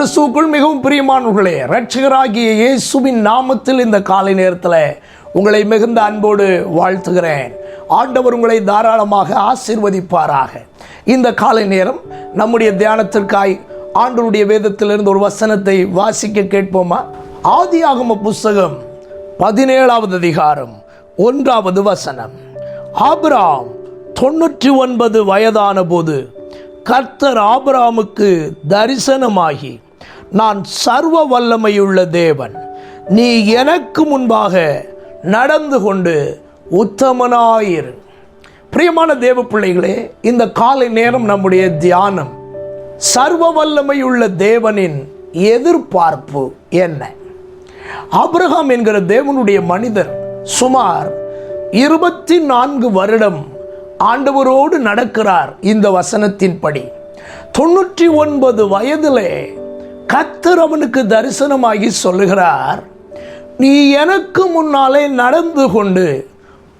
கிறிஸ்துவுக்குள் மிகவும் பிரியமானவர்களே ரட்சகராகிய இயேசுவின் நாமத்தில் இந்த காலை நேரத்தில் உங்களை மிகுந்த அன்போடு வாழ்த்துகிறேன். ஆண்டவர் உங்களை தாராளமாக ஆசீர்வதிப்பாராக. இந்த காலை நேரம் நம்முடைய தியானத்திற்காய் ஆண்டவருடைய வேதத்திலிருந்து ஒரு வசனத்தை வாசிக்க கேட்போமா? ஆதியாகம புஸ்தகம் பதினேழாவது அதிகாரம் ஒன்றாவது வசனம். ஆபிராம் தொண்ணூற்றி ஒன்பது வயதான போது கர்த்தர் ஆபராமுக்கு தரிசனமாகி நான் சர்வ வல்லமையுள்ள தேவன். நீ எனக்கு முன்பாக நடந்து கொண்டு உத்தமனாயிரு. பிரியமான தேவ பிள்ளைகளே இந்த காலை நேரம் நம்முடைய தியானம் சர்வ வல்லமையுள்ள தேவனின் எதிர்பார்ப்பு என்ன? அப்ரஹாம் என்கிற தேவனுடைய மனிதர் சுமார் இருபத்தி நான்கு வருடம் ஆண்டவரோடு நடக்கிறார் இந்த வசனத்தின்படி. தொண்ணூற்றி ஒன்பது வயதிலே கத்தர் அவனுக்கு தரிசனமாகி சொல்லுகிறார் நீ எனக்கு முன்னாலே நடந்து கொண்டு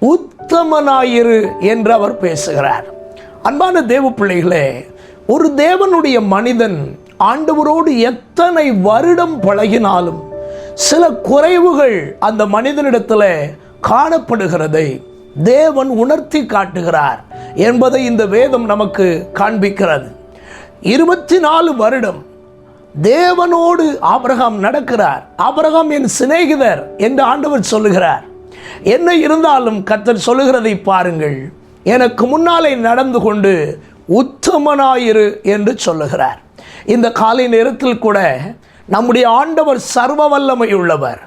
உத்தமனாயிரு என்று அவர் பேசுகிறார். அன்பான தேவ பிள்ளைகளே ஒரு தேவனுடைய மனிதன் ஆண்டவரோடு எத்தனை வருடம் பழகினாலும் சில குறைவுகள் அந்த மனிதனிடத்தில் காணப்படுகிறதை தேவன் உணர்த்தி காட்டுகிறார் என்பதை இந்த வேதம் நமக்கு காண்பிக்கிறது. இருபத்தி நாலு வருடம் தேவனோடு ஆபிரகாம் நடக்கிறார். ஆபிரகாம் என் சிநேகிதர் என்று ஆண்டவர் சொல்லுகிறார். என்ன இருந்தாலும் கர்த்தர் சொல்லுகிறதை பாருங்கள். எனக்கு முன்னாலே நடந்து கொண்டு உத்தமனாயிரு என்று சொல்லுகிறார். இந்த காலை நேரத்தில் கூட நம்முடைய ஆண்டவர் சர்வ வல்லமை உள்ளவர்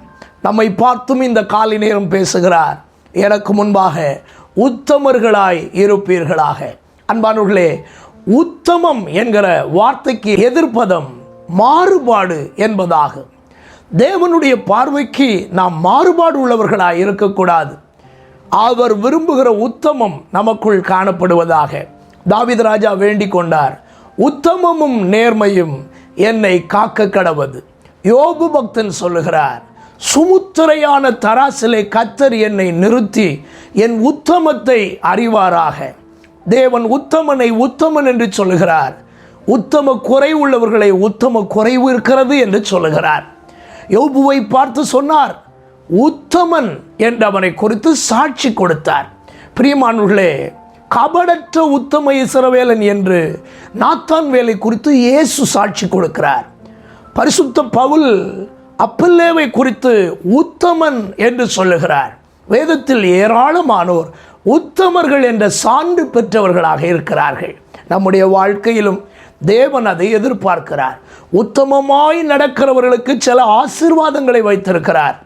நம்மை பார்த்தும் இந்த காலை நேரம் பேசுகிறார். எனக்கு முன்பாக உத்தமர்களாய் இருப்பீர்களாக. அன்பானவர்களே உத்தமம் என்கிற வார்த்தைக்கு எதிர்ப்பதம் மாறுபாடு என்பதாகும் தேவனுடைய பார்வைக்கு நாம் மாறுபாடு உள்ளவர்களாக இருக்கக்கூடாது. அவர் விரும்புகிற உத்தமம் நமக்குள் காணப்படுவதாக. தாவித ராஜா வேண்டிக் கொண்டார். உத்தமமும் நேர்மையும் என்னை காக்க கடவது. யோபு பக்தன் சொல்லுகிறார் சுமுத்திரையான தராசிலே கத்தர் என்னை நிறுத்தி என் உத்தமத்தை அறிவாராக. தேவன் உத்தமனை உத்தமன் என்று சொல்லுகிறார். உத்தம குறைவு உள்ளவர்களை உத்தம குறைவு இருக்கிறது என்று சொல்லுகிறார். யோபுவை பார்த்து சொன்னார் உத்தமன் என்று அவனை குறித்து சாட்சி கொடுத்தார். பிரியமானவர்களே கபடற்ற உத்தம இசரவேலன் என்று நாத்தான் வேலை குறித்து இயேசு சாட்சி கொடுக்கிறார். பரிசுத்த பவுல் அப்பல்லேவை குறித்து உத்தமன் என்று சொல்லுகிறார். வேதத்தில் ஏராளமானோர் உத்தமர்கள் என்ற சான்று பெற்றவர்களாக இருக்கிறார்கள். நம்முடைய வாழ்க்கையிலும் தேவன் அதை எதிர்பார்க்கிறார். உத்தமமாய் நடக்கிறவர்களுக்கு சில ஆசீர்வாதங்களை வைத்திருக்கிறார்.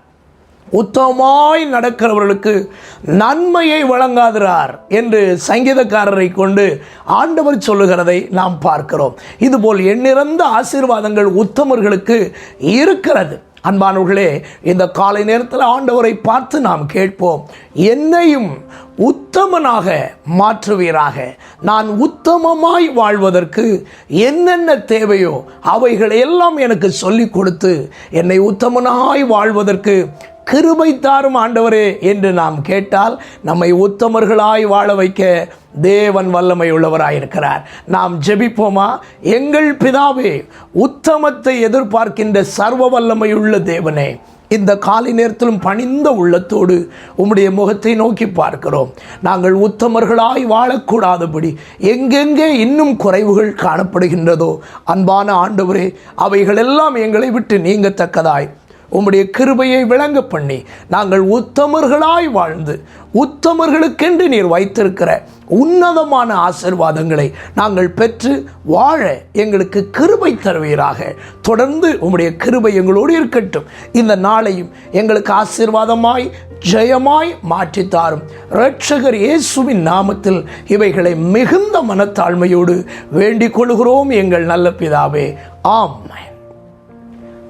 உத்தமமாய் நடக்கிறவர்களுக்கு நன்மையை வழங்காதிரார் என்று சங்கீதக்காரரை கொண்டு ஆண்டவர் சொல்லுகிறதை நாம் பார்க்கிறோம். இதுபோல் எண்ணிறந்த ஆசீர்வாதங்கள் உத்தமர்களுக்கு இருக்கிறது. அன்பானவர்களே இந்த காலை நேரத்தில் ஆண்டவரை பார்த்து நாம் கேட்போம் என்னையும் உத்தமனாக மாற்றுவீராக? நான் உத்தமமாய் வாழ்வதற்கு என்னென்ன தேவையோ அவைகளை எல்லாம் எனக்கு சொல்லிக் கொடுத்து என்னை உத்தமனாய் வாழ்வதற்கு கிருபை தாரும் ஆண்டவரே என்று நாம் கேட்டால் நம்மை உத்தமர்களாய் வாழ வைக்க தேவன் வல்லமை உள்ளவராயிருக்கிறார் நாம் ஜெபிப்போமா? எங்கள் பிதாவே உத்தமத்தை எதிர்பார்க்கின்ற சர்வ வல்லமையுள்ள தேவனே இந்த காலை நேரத்திலும் பணிந்த உள்ளத்தோடு உம்முடைய முகத்தை நோக்கி பார்க்கிறோம். நாங்கள் உத்தமர்களாய் வாழக்கூடாதபடி எங்கெங்கே இன்னும் குறைவுகள் காணப்படுகின்றதோ அன்பான ஆண்டவரே அவைகளெல்லாம் எங்களை விட்டு நீங்கத்தக்கதாய். உம்முடைய கிருபையை விளங்க பண்ணி நாங்கள் உத்தமர்களாய் வாழ்ந்து உத்தமர்களுக்கென்று நீர் வைத்திருக்கிற உன்னதமான ஆசிர்வாதங்களை நாங்கள் பெற்று வாழ எங்களுக்கு கிருபை தருவீராக. தொடர்ந்து உம்முடைய கிருபை எங்களோடு இருக்கட்டும். இந்த நாளையும் எங்களுக்கு ஆசீர்வாதமாய் ஜெயமாய் மாற்றித்தாரும் ரட்சகர் இயேசுவின் நாமத்தில் இவைகளை மிகுந்த மனத்தாழ்மையோடு வேண்டிக் கொள்கிறோம் எங்கள் நல்ல பிதாவே. ஆம்